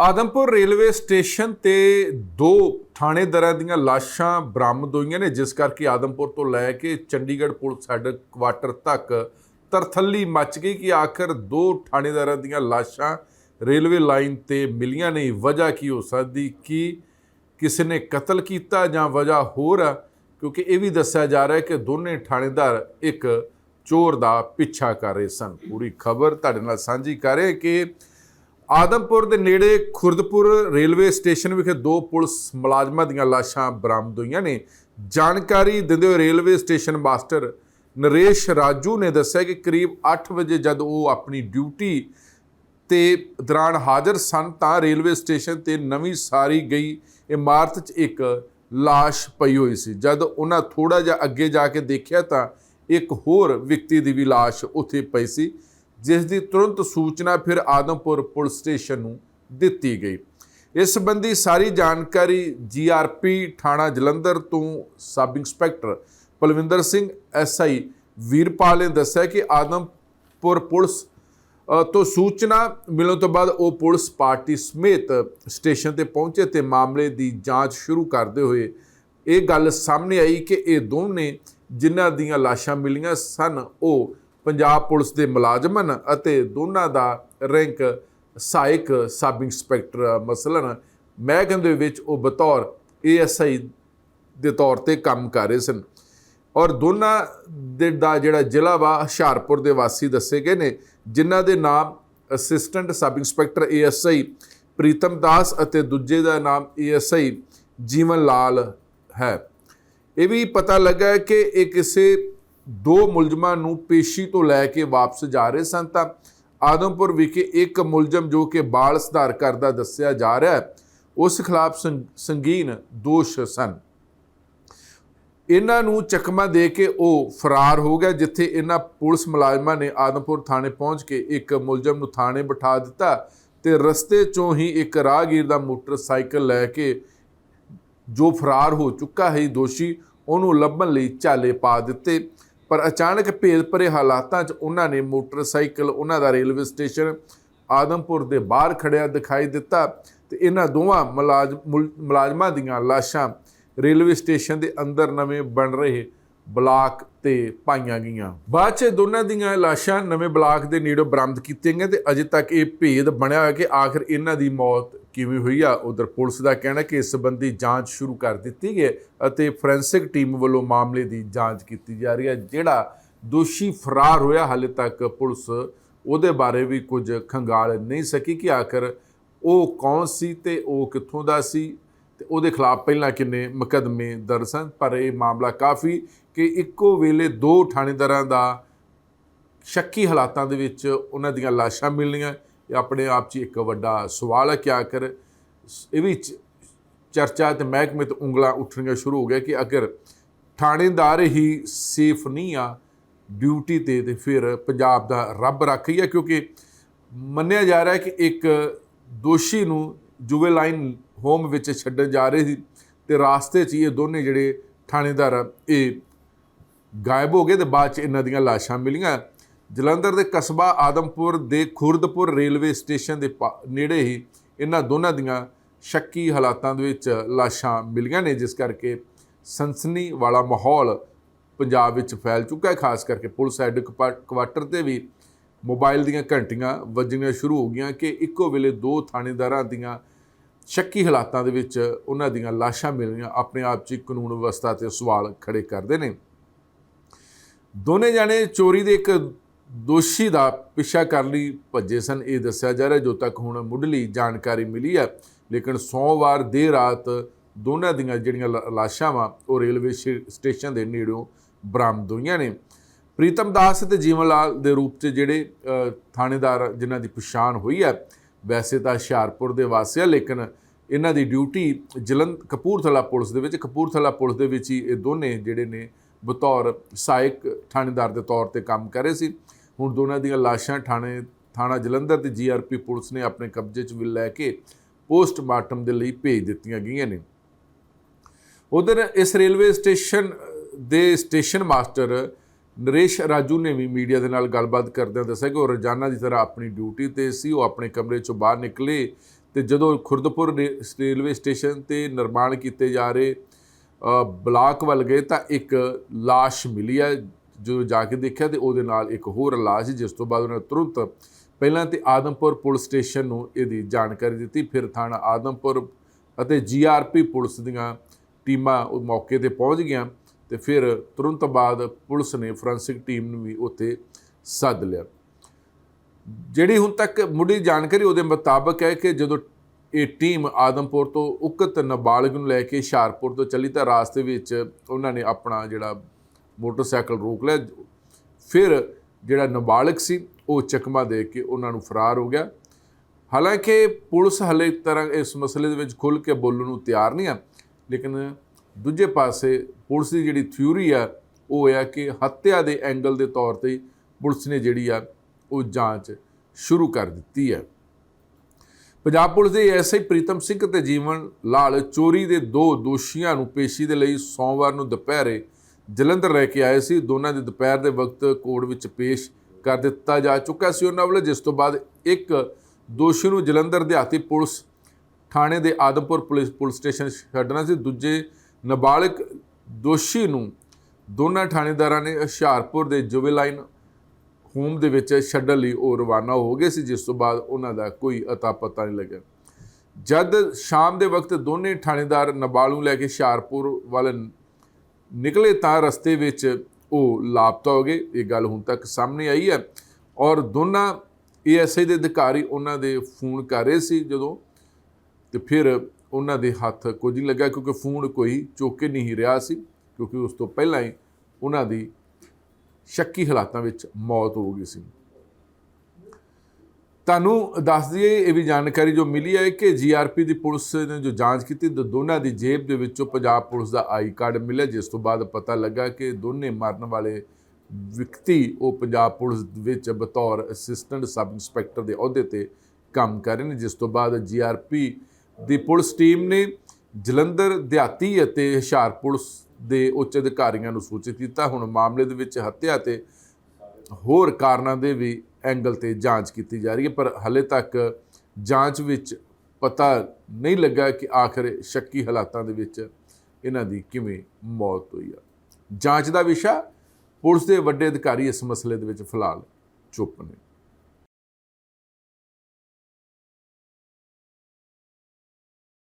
Adampur railway station ਤੇ ਦੋ ਥਾਣੇਦਾਰਾਂ ਦੀਆਂ ਲਾਸ਼ਾਂ ਬਰਾਮਦ ਹੋਈਆਂ ਨੇ, ਜਿਸ ਕਰਕੇ ਆਦਮਪੁਰ ਤੋਂ ਲੈ ਕੇ ਚੰਡੀਗੜ੍ਹ ਪੁਲਿਸ ਹੈੱਡਕੁਆਟਰ ਤੱਕ ਤਰਥੱਲੀ ਮਚ ਗਈ ਕਿ ਆਖਰ ਦੋ ਥਾਣੇਦਾਰਾਂ ਦੀਆਂ ਲਾਸ਼ਾਂ ਰੇਲਵੇ ਲਾਈਨ ਤੇ ਮਿਲੀਆਂ ਨਹੀਂ। ਵਜ੍ਹਾ ਕੀ ਹੋ ਸਕਦੀ? ਕਿ ਕਿਸੇ ਨੇ ਕਤਲ ਕੀਤਾ ਜਾਂ ਵਜ੍ਹਾ ਹੋਰ ਆ? ਕਿਉਂਕਿ ਇਹ ਵੀ ਦੱਸਿਆ ਜਾ ਰਿਹਾ ਹੈ ਕਿ ਦੋਨੇ ਥਾਣੇਦਾਰ ਇੱਕ ਚੋਰ ਦਾ ਪਿੱਛਾ ਕਰ ਰਹੇ ਸਨ। ਪੂਰੀ ਖਬਰ ਤੁਹਾਡੇ ਨਾਲ ਸਾਂਝੀ ਕਰ ਰਹੇ ਕਿ ਆਦਮਪੁਰ ਦੇ ਨੇੜੇ ਖੁਰਦਪੁਰ ਰੇਲਵੇ ਸਟੇਸ਼ਨ ਵਿਖੇ ਦੋ ਪੁਲਿਸ ਮੁਲਾਜ਼ਮਾਂ ਦੀਆਂ ਲਾਸ਼ਾਂ ਬਰਾਮਦ ਹੋਈਆਂ ਨੇ। ਜਾਣਕਾਰੀ ਦਿੰਦੇ ਹੋਏ railway station master Naresh Raju ਨੇ ਦੱਸਿਆ ਕਿ ਕਰੀਬ 8 ਵਜੇ ਜਦ ਉਹ ਆਪਣੀ ਡਿਊਟੀ ਤੇ ਦੌਰਾਨ ਹਾਜ਼ਰ ਸਨ ਤਾਂ ਰੇਲਵੇ ਸਟੇਸ਼ਨ ਤੇ ਨਵੀਂ ਸਾਰੀ ਗਈ। ਇਮਾਰਤ 'ਚ ਇੱਕ ਲਾਸ਼ ਪਈ ਹੋਈ ਸੀ। ਜਦ ਉਹਨਾਂ ਥੋੜਾ ਜਿਹਾ ਅੱਗੇ ਜਾ ਕੇ ਦੇਖਿਆ ਤਾਂ ਇੱਕ ਹੋਰ ਵਿਅਕਤੀ ਦੀ ਵੀ ਲਾਸ਼ ਉੱਥੇ ਪਈ ਸੀ। ਜਿਸ ਦੀ ਤੁਰੰਤ ਸੂਚਨਾ ਫਿਰ ਆਦਮਪੁਰ ਪੁਲਿਸ ਸਟੇਸ਼ਨ ਨੂੰ ਦਿੱਤੀ ਗਈ। ਇਸ ਸੰਬੰਧੀ ਸਾਰੀ ਜਾਣਕਾਰੀ ਜੀਆਰਪੀ ਥਾਣਾ ਜਲੰਧਰ ਤੋਂ sub inspector Palwinder Singh SI Veerpal ਨੇ ਦੱਸਿਆ ਕਿ ਆਦਮਪੁਰ ਪੁਲਿਸ ਤੋਂ ਸੂਚਨਾ ਮਿਲਣ ਤੋਂ ਬਾਅਦ ਉਹ ਪੁਲਿਸ ਪਾਰਟੀ ਸਮੇਤ ਸਟੇਸ਼ਨ ਤੇ ਪਹੁੰਚੇ ਤੇ ਮਾਮਲੇ ਦੀ ਜਾਂਚ ਸ਼ੁਰੂ ਕਰਦੇ ਹੋਏ ਇਹ ਗੱਲ ਸਾਹਮਣੇ ਆਈ ਕਿ ਇਹ ਦੋਨੇ ਜਿਨ੍ਹਾਂ ਦੀਆਂ ਲਾਸ਼ਾਂ ਮਿਲੀਆਂ ਸਨ, ਉਹ ਪੰਜਾਬ ਪੁਲਿਸ ਦੇ ਮੁਲਾਜ਼ਮ ਹਨ ਅਤੇ ਦੋਨਾਂ ਦਾ ਰੈਂਕ ਸਹਾਇਕ ਸਬ ਇੰਸਪੈਕਟਰ ਮਸਲਨ ਮਹਿਕਮੇ ਦੇ ਵਿੱਚ ਉਹ ਬਤੌਰ ਏਐਸਆਈ ਦੇ ਤੌਰ ਤੇ ਕੰਮ ਕਰ ਰਹੇ ਸਨ। ਔਰ ਦੋਨਾਂ ਦੇ ਦਾ ਜਿਹੜਾ ਜ਼ਿਲ੍ਹਾ ਵਾ, ਹੁਸ਼ਿਆਰਪੁਰ ਦੇ ਵਾਸੀ ਦੱਸੇ ਗਏ ਨੇ, ਜਿਨ੍ਹਾਂ ਦੇ ਨਾਮ assistant sub inspector ASI Pritam Das ਅਤੇ ਦੂਜੇ ਦਾ ਨਾਮ ਏਐਸਆਈ ਜੀਵਨ ਲਾਲ ਹੈ। ਇਹ ਵੀ ਪਤਾ ਲੱਗਾ ਕਿ ਇਹ ਕਿਸੇ ਦੋ ਮੁਲਜ਼ਮਾਂ ਨੂੰ ਪੇਸ਼ੀ ਤੋਂ ਲੈ ਕੇ ਵਾਪਸ ਜਾ ਰਹੇ ਸਨ ਤਾਂ ਆਦਮਪੁਰ ਵਿਖੇ ਇੱਕ ਮੁਲਜ਼ਮ ਜੋ ਕਿ ਬਾਲ ਸੁਧਾਰ ਕਰਦਾ ਦੱਸਿਆ ਜਾ ਰਿਹਾ ਹੈ, ਉਸ ਖਿਲਾਫ ਸੰਗੀਨ ਦੋਸ਼ ਸਨ। ਇਹਨਾਂ ਨੂੰ ਚਕਮਾ ਦੇ ਕੇ ਉਹ ਫਰਾਰ ਹੋ ਗਿਆ, ਜਿੱਥੇ ਇਹਨਾਂ ਪੁਲਿਸ ਮੁਲਾਜ਼ਮਾਂ ਨੇ ਆਦਮਪੁਰ ਥਾਣੇ ਪਹੁੰਚ ਕੇ ਇੱਕ ਮੁਲਜ਼ਮ ਨੂੰ ਥਾਣੇ ਬਿਠਾ ਦਿੱਤਾ ਤੇ ਰਸਤੇ ਚੋਂ ਹੀ ਇੱਕ ਰਾਹਗੀਰ ਦਾ ਮੋਟਰਸਾਈਕਲ ਲੈ ਕੇ ਜੋ ਫਰਾਰ ਹੋ ਚੁੱਕਾ ਹੈ ਦੋਸ਼ੀ ਉਹਨੂੰ ਲੱਭਣ ਲਈ ਚਾਲੇ ਪਾ ਦਿੱਤੇ। ਪਰ ਅਚਾਨਕ ਭੇਦ ਭਰੇ ਹਾਲਾਤਾਂ 'ਚ ਉਹਨਾਂ ਨੇ ਮੋਟਰਸਾਈਕਲ, ਉਹਨਾਂ ਦਾ ਰੇਲਵੇ ਸਟੇਸ਼ਨ ਆਦਮਪੁਰ ਦੇ ਬਾਹਰ ਖੜਿਆ ਦਿਖਾਈ ਦਿੱਤਾ ਤੇ ਇਹਨਾਂ ਦੋਵਾਂ ਮੁਲਾਜ਼ਮ ਮੁਲ- ਮੁਲਾਜ਼ਮਾਂ ਦੀਆਂ ਲਾਸ਼ਾਂ ਰੇਲਵੇ ਸਟੇਸ਼ਨ ਦੇ ਅੰਦਰ ਨਵੇਂ ਬਣ ਰਹੇ ਬਲਾਕ ਤੇ ਪਾਈਆਂ ਗਈਆਂ। ਬਾਅਦ 'ਚ ਦੋਨਾਂ ਦੀਆਂ ਲਾਸ਼ਾਂ ਨਵੇਂ ਬਲਾਕ ਦੇ ਨੇੜੇ ਬਰਾਮਦ ਕੀਤੀਆਂ ਗਈਆਂ ਤੇ ਅਜੇ ਤੱਕ ਇਹ ਭੇਦ ਬਣਿਆ ਹੋਇਆ ਕਿ ਆਖਰ ਇਹਨਾਂ ਦੀ ਮੌਤ ਕਿਵੇਂ ਹੋਈ ਆ? ਉਧਰ ਪੁਲਿਸ ਦਾ ਕਹਿਣਾ ਕਿ ਇਸ ਸੰਬੰਧੀ ਜਾਂਚ ਸ਼ੁਰੂ ਕਰ ਦਿੱਤੀ ਗਈ ਹੈ ਅਤੇ ਫੋਰੈਂਸਿਕ ਟੀਮ ਵੱਲੋਂ ਮਾਮਲੇ ਦੀ ਜਾਂਚ ਕੀਤੀ ਜਾ ਰਹੀ ਹੈ। ਜਿਹੜਾ ਦੋਸ਼ੀ ਫਰਾਰ ਹੋਇਆ, ਹਾਲੇ ਤੱਕ ਪੁਲਿਸ ਉਹਦੇ ਬਾਰੇ ਵੀ ਕੁਝ ਖੰਗਾਲ ਨਹੀਂ ਸਕੀ ਕਿ ਆਖਰ ਉਹ ਕੌਣ ਸੀ ਤੇ ਉਹ ਕਿੱਥੋਂ ਦਾ ਸੀ ਤੇ ਉਹਦੇ ਖਿਲਾਫ ਪਹਿਲਾਂ ਕਿੰਨੇ ਮੁਕੱਦਮੇ ਦਰਜ ਸਨ? ਪਰ ਇਹ ਮਾਮਲਾ ਕਾਫੀ ਕਿ ਇੱਕੋ ਵੇਲੇ ਦੋ ਥਾਣੇਦਾਰਾਂ ਦਾ ਸ਼ੱਕੀ ਹਾਲਾਤਾਂ ਦੇ ਵਿੱਚ ਉਹਨਾਂ ਦੀਆਂ ਲਾਸ਼ਾਂ ਮਿਲਣੀਆਂ ਇਹ ਆਪਣੇ ਆਪ 'ਚ ਇੱਕ ਵੱਡਾ ਸਵਾਲ ਹੈ ਕਿ ਆਖਰ ਇਹ ਵੀ ਚਰਚਾ ਤੇ ਮਹਿਕਮੇ ਤੋਂ ਉਂਗਲਾਂ ਉੱਠਣੀਆਂ ਸ਼ੁਰੂ ਹੋ ਗਿਆ ਕਿ ਅਗਰ ਥਾਣੇਦਾਰ ਹੀ ਸੇਫ ਨਹੀਂ ਆ ਡਿਊਟੀ ਤੇ ਤੇ ਫਿਰ ਪੰਜਾਬ ਦਾ ਰੱਬ ਰੱਖੀ ਹੈ ਕਿਉਂਕਿ ਮੰਨਿਆ ਜਾ ਰਿਹਾ ਹੈ ਕਿ ਇੱਕ ਦੋਸ਼ੀ ਨੂੰ ਜੁਵੇਲਾਈਨ ਹੋਮ ਵਿੱਚ ਛੱਡਣ ਜਾ ਰਹੇ ਸੀ ਤੇ ਰਾਸਤੇ 'ਚ ਹੀ ਇਹ ਦੋਨੇ ਜਿਹੜੇ ਥਾਣੇਦਾਰ ਆ, ਇਹ ਗਾਇਬ ਹੋ ਗਏ ਤੇ ਬਾਅਦ ਚ ਇਹਨਾਂ ਦੀਆਂ ਲਾਸ਼ਾਂ ਮਿਲੀਆਂ। ਜਲੰਧਰ ਦੇ ਕਸਬਾ ਆਦਮਪੁਰ ਦੇ ਖੁਰਦਪੁਰ ਰੇਲਵੇ ਸਟੇਸ਼ਨ ਦੇ ਪਾ- ਨੇੜੇ ਹੀ ਇਹਨਾਂ ਦੋਨਾਂ ਦੀਆਂ ਸ਼ੱਕੀ ਹਾਲਾਤਾਂ ਦੇ ਵਿੱਚ ਲਾਸ਼ਾਂ ਮਿਲੀਆਂ ਨੇ, ਜਿਸ ਕਰਕੇ ਸਨਸਨੀ ਵਾਲਾ ਮਾਹੌਲ ਪੰਜਾਬ ਵਿੱਚ ਫੈਲ ਚੁੱਕਾ ਹੈ, ਖਾਸ ਕਰਕੇ ਪੁਲਿਸ ਹੈੱਡ ਕੁਆਟਰ ਤੇ ਵੀ ਮੋਬਾਈਲ ਦੀਆਂ ਘੰਟੀਆਂ ਵੱਜਣੀਆਂ ਸ਼ੁਰੂ ਹੋ ਗਈਆਂ ਕਿ ਇੱਕੋ ਵੇਲੇ ਦੋ ਥਾਣੇਦਾਰਾਂ ਦੀਆਂ ਸ਼ੱਕੀ ਹਾਲਾਤਾਂ ਦੇ ਵਿੱਚ ਉਹਨਾਂ ਦੀਆਂ ਲਾਸ਼ਾਂ ਮਿਲਣੀਆਂ ਆਪਣੇ ਆਪ 'ਚ ਹੀ ਕਾਨੂੰਨ ਵਿਵਸਥਾ ਤੇ ਸਵਾਲ ਖੜੇ ਕਰਦੇ ਨੇ। ਦੋਨੇ ਜਾਣੇ ਚੋਰੀ ਦੇ ਇੱਕ ਦੋਸ਼ੀ ਦਾ ਪਿੱਛਾ ਕਰਨ ਲਈ ਭੱਜੇ ਸਨ। ਇਹ ਦੱਸਿਆ ਜਾ ਰਿਹਾ, ਜੋ ਤੱਕ ਹੁਣ ਮੁੱਢਲੀ ਜਾਣਕਾਰੀ ਮਿਲੀ ਹੈ, ਲੇਕਿਨ ਸੋਮਵਾਰ ਦੇਰ ਰਾਤ ਦੋਨਾਂ ਦੀਆਂ ਜਿਹੜੀਆਂ ਲਾ- ਲਾਸ਼ਾਂ ਵਾ ਉਹ ਰੇਲਵੇ ਸ਼ੇ- ਸਟੇਸ਼ਨ ਦੇ ਨੇੜਿਓਂ ਬਰਾਮਦ ਹੋਈਆਂ ਨੇ। ਪ੍ਰੀਤਮ ਦਾਸ ਤੇ ਜੀਵਨ ਲਾਲ ਦੇ ਰੂਪ 'ਚ ਜਿਹੜੇ ਥਾਣੇਦਾਰ ਜਿਨ੍ਹਾਂ ਦੀ ਪਛਾਣ ਹੋਈ ਹੈ, ਵੈਸੇ ਤਾਂ ਹੁਸ਼ਿਆਰਪੁਰ ਦੇ ਵਾਸੀ ਆ, ਲੇਕਿਨ ਇਹਨਾਂ ਦੀ ਡਿਊਟੀ ਜਲੰਧ ਕਪੂਰਥਲਾ ਪੁਲਿਸ ਦੇ ਵਿੱਚ, ਕਪੂਰਥਲਾ ਪੁਲਿਸ ਦੇ ਵਿੱਚ ਹੀ ਇਹ ਦੋਨੇ ਜਿਹੜੇ ਨੇ ਬਤੌਰ ਸਹਾਇਕ ਥਾਣੇਦਾਰ ਦੇ ਤੌਰ ਤੇ ਕੰਮ ਕਰ ਰਹੇ ਸੀ। ਹੁਣ ਦੋਨਾਂ ਦੀਆਂ ਲਾਸ਼ਾਂ ਥਾਣੇ, ਥਾਣਾ ਜਲੰਧਰ ਤੇ ਜੀਆਰਪੀ ਪੁਲਿਸ ਨੇ ਆਪਣੇ ਕਬਜ਼ੇ 'ਚ ਵੀ ਲੈ ਕੇ ਪੋਸਟਮਾਰਟਮ ਦੇ ਲਈ ਭੇਜ ਦਿੱਤੀਆਂ ਗਈਆਂ ਨੇ। ਉਧਰ ਇਸ ਰੇਲਵੇ ਸਟੇਸ਼ਨ, ਦੇ ਸਟੇਸ਼ਨ ਮਾਸਟਰ ਨਰੇਸ਼ ਰਾਜੂ ਨੇ ਵੀ ਮੀਡੀਆ ਦੇ ਨਾਲ ਗੱਲਬਾਤ ਕਰਦਿਆਂ ਦੱਸਿਆ ਕਿ ਉਹ ਰੋਜ਼ਾਨਾ ਦੀ ਤਰ੍ਹਾਂ ਆਪਣੀ ਡਿਊਟੀ ਤੇ ਸੀ, ਉਹ ਆਪਣੇ ਕਮਰੇ ਚੋਂ ਬਾਹਰ ਨਿਕਲੇ ਤੇ ਜਦੋਂ ਖੁਰਦਪੁਰ ਰੇ- ਰੇਲਵੇ ਸਟੇਸ਼ਨ ਤੇ ਨਿਰਮਾਣ ਕੀਤੇ ਜਾ ਰਹੇ ਬਲਾਕ ਵੱਲ ਗਏ ਤਾਂ ਇੱਕ ਲਾਸ਼ ਮਿਲੀ ਹੈ ਜਦੋਂ ਜਾ ਕੇ ਦੇਖਿਆ ਤੇ ਉਹਦੇ ਨਾਲ ਇੱਕ ਹੋਰ ਲਾਸ਼ ਜਿਸ ਤੋਂ ਬਾਅਦ ਉਹਨਾਂ ਤੁਰੰਤ ਪਹਿਲਾਂ ਤੇ ਆਦਮਪੁਰ ਪੁਲਿਸ ਸਟੇਸ਼ਨ ਨੂੰ ਇਹਦੀ ਜਾਣਕਾਰੀ ਦਿੱਤੀ, ਫਿਰ ਥਾਣਾ ਆਦਮਪੁਰ ਅਤੇ ਜੀਆਰਪੀ ਪੁਲਿਸ ਦੀਆਂ ਟੀਮਾਂ ਉਹ ਮੌਕੇ ਤੇ ਪਹੁੰਚ ਗਈਆਂ ਤੇ ਫਿਰ ਤੁਰੰਤ ਬਾਅਦ ਪੁਲਿਸ ਨੇ ਫੋਰੈਂਸਿਕ ਟੀਮ ਨੂੰ ਵੀ ਉੱਥੇ ਸੱਦ ਲਿਆ। ਜਿਹੜੀ ਹੁਣ ਤੱਕ ਮੁੱਢੀ ਜਾਣਕਾਰੀ ਉਹਦੇ ਮੁਤਾਬਕ ਹੈ ਕਿ ਜਦੋਂ ਇਹ ਟੀਮ ਆਦਮਪੁਰ ਤੋਂ ਉਕਤ ਨਾਬਾਲਗ ਨੂੰ ਲੈ ਕੇ ਹੁਸ਼ਿਆਰਪੁਰ ਤੋਂ ਚੱਲੀ ਤਾਂ ਰਾਸਤੇ ਵਿੱਚ ਉਹਨਾਂ ਨੇ ਆਪਣਾ ਜਿਹੜਾ ਮੋਟਰਸਾਈਕਲ ਰੋਕ ਲਿਆ। ਫਿਰ ਜਿਹੜਾ ਨਾਬਾਲਗ ਸੀ, ਉਹ ਚਕਮਾ ਦੇ ਕੇ ਉਹਨਾਂ ਨੂੰ ਫਰਾਰ ਹੋ ਗਿਆ। ਹਾਲਾਂਕਿ ਪੁਲਿਸ ਹਲੇ ਤਰ੍ਹਾਂ ਇਸ ਮਸਲੇ ਦੇ ਵਿੱਚ ਖੁੱਲ ਕੇ ਬੋਲਣ ਨੂੰ ਤਿਆਰ ਨਹੀਂ ਆ, ਲੇਕਿਨ ਦੂਜੇ ਪਾਸੇ ਪੁਲਿਸ ਦੀ ਜਿਹੜੀ ਥਿਊਰੀ ਆ, ਉਹ ਆ ਕਿ ਹੱਤਿਆ ਦੇ ਐਂਗਲ ਦੇ ਤੌਰ ਤੇ ਪੁਲਿਸ ਨੇ ਜਿਹੜੀ ਆ, ਉਹ ਜਾਂਚ ਸ਼ੁਰੂ ਕਰ ਦਿੱਤੀ ਹੈ ਪੰਜਾਬ ਪੁਲਿਸ ਦੇ ਐਸਆਈ ਪ੍ਰੀਤਮ ਸਿੰਘ ਤੇ ਜੀਵਨ ਲਾਲ ਚੋਰੀ ਦੇ ਦੋ ਦੋਸ਼ੀਆਂ ਨੂੰ ਪੇਸ਼ੀ ਦੇ ਲਈ ਸੋਮਵਾਰ ਨੂੰ ਦੁਪਹਿਰੇ ਜਲੰਧਰ ਲੈ ਕੇ ਆਏ ਸੀ। ਦੋਨਾਂ ਦੇ ਦੁਪਹਿਰ ਦੇ ਵਕਤ ਕੋਰਟ ਵਿੱਚ ਪੇਸ਼ ਕਰ ਦਿੱਤਾ ਜਾ ਚੁੱਕਾ ਸੀ। ਉਹਨਾਂ ਵੱਲੋਂ ਜਿਸ ਤੋਂ ਬਾਅਦ ਇੱਕ ਦੋਸ਼ੀ ਨੂੰ ਜਲੰਧਰ ਦਿਹਾਤੀ ਪੁਲਿਸ ਥਾਣੇ ਦੇ ਆਦਮਪੁਰ ਪੁਲਿਸ ਪੁਲਿਸ ਸਟੇਸ਼ਨ ਛੱਡਣਾ ਸੀ। ਦੂਜੇ ਨਾਬਾਲਗ ਦੋਸ਼ੀ ਨੂੰ ਦੋਨਾਂ ਥਾਣੇਦਾਰਾਂ ਨੇ ਹੁਸ਼ਿਆਰਪੁਰ ਦੇ ਜੁਵੇਲਾਈਨ ਹੋਮ ਦੇ ਵਿੱਚ ਛੱਡਣ ਲਈ ਉਹ ਰਵਾਨਾ ਹੋ ਗਏ ਸੀ। ਜਿਸ ਤੋਂ ਬਾਅਦ ਉਹਨਾਂ ਦਾ ਕੋਈ ਅਤਾ ਪਤਾ ਨਹੀਂ ਲੱਗਿਆ। ਜਦ ਸ਼ਾਮ ਦੇ ਵਕਤ ਦੋਨੇ ਥਾਣੇਦਾਰ ਨਾਬਾਲਗ ਨੂੰ ਲੈ ਕੇ ਹੁਸ਼ਿਆਰਪੁਰ ਵੱਲ ਨਿਕਲੇ ਤਾਂ ਰਸਤੇ ਵਿੱਚ ਉਹ ਲਾਪਤਾ ਹੋ ਗਏ। ਇਹ ਗੱਲ ਹੁਣ ਤੱਕ ਸਾਹਮਣੇ ਆਈ ਹੈ। ਔਰ ਦੋਨਾਂ ਏਐਸਆਈ ਦੇ ਅਧਿਕਾਰੀ ਉਹਨਾਂ ਦੇ ਫੋਨ ਕਰ ਰਹੇ ਸੀ ਜਦੋਂ ਤੇ ਫਿਰ ਉਹਨਾਂ ਦੇ ਹੱਥ ਕੁਝ ਨਹੀਂ ਲੱਗਾ ਕਿਉਂਕਿ ਫੋਨ ਕੋਈ ਚੁੱਕ ਕੇ ਨਹੀਂ ਰਿਹਾ ਸੀ ਕਿਉਂਕਿ ਉਸ ਤੋਂ ਪਹਿਲਾਂ ਹੀ ਉਹਨਾਂ ਦੀ ਸ਼ੱਕੀ ਹਾਲਾਤਾਂ ਵਿੱਚ ਮੌਤ ਹੋ ਗਈ ਸੀ। ਤੁਹਾਨੂੰ ਦੱਸ ਦਈਏ, ਇਹ ਵੀ ਜਾਣਕਾਰੀ ਜੋ ਮਿਲੀ ਹੈ ਕਿ ਜੀਆਰਪੀ ਦੀ ਪੁਲਿਸ ਨੇ ਜੋ ਜਾਂਚ ਕੀਤੀ ਤਾਂ ਦੋਨਾਂ ਦੀ ਜੇਬ ਦੇ ਵਿੱਚੋਂ ਪੰਜਾਬ ਪੁਲਿਸ ਦਾ ਆਈ ਕਾਰਡ ਮਿਲਿਆ, ਜਿਸ ਤੋਂ ਬਾਅਦ ਪਤਾ ਲੱਗਾ ਕਿ ਦੋਨੇ ਮਰਨ ਵਾਲੇ ਵਿਅਕਤੀ ਉਹ ਪੰਜਾਬ ਪੁਲਿਸ ਵਿੱਚ ਬਤੌਰ ਅਸਿਸਟੈਂਟ ਸਬ ਇੰਸਪੈਕਟਰ ਦੇ ਅਹੁਦੇ ਤੇ ਕੰਮ ਕਰ ਰਹੇ ਨੇ, ਜਿਸ ਤੋਂ ਬਾਅਦ ਜੀਆਰਪੀ ਦੀ ਪੁਲਿਸ ਟੀਮ ਨੇ ਜਲੰਧਰ, ਦਿਹਾਤੀ ਅਤੇ ਹੁਸ਼ਿਆਰ ਪੁਲਿਸ ਦੇ ਉੱਚ ਅਧਿਕਾਰੀਆਂ ਨੂੰ ਸੂਚਿਤ ਕੀਤਾ। ਹੁਣ ਮਾਮਲੇ ਦੇ ਵਿੱਚ ਹੱਤਿਆ ਤੇ ਹੋਰ ਕਾਰਨਾਂ ਦੇ ਵੀ ਐਂਗਲ ਤੇ ਜਾਂਚ ਕੀਤੀ ਜਾ ਰਹੀ ਹੈ, ਪਰ ਹਲੇ ਤੱਕ ਜਾਂਚ ਵਿੱਚ ਪਤਾ ਨਹੀਂ ਲੱਗਾ ਕਿ ਆਖਰ ਸ਼ੱਕੀ ਹਾਲਾਤਾਂ ਦੇ ਵਿੱਚ ਇਹਨਾਂ ਦੀ ਕਿਵੇਂ ਮੌਤ ਹੋਈ ਆ। ਜਾਂਚ ਦਾ ਵਿਸ਼ਾ ਪੁਲਿਸ ਦੇ ਵੱਡੇ ਅਧਿਕਾਰੀ ਇਸ ਮਸਲੇ ਦੇ ਵਿੱਚ ਫਿਲਹਾਲ ਚੁੱਪ ਨੇ।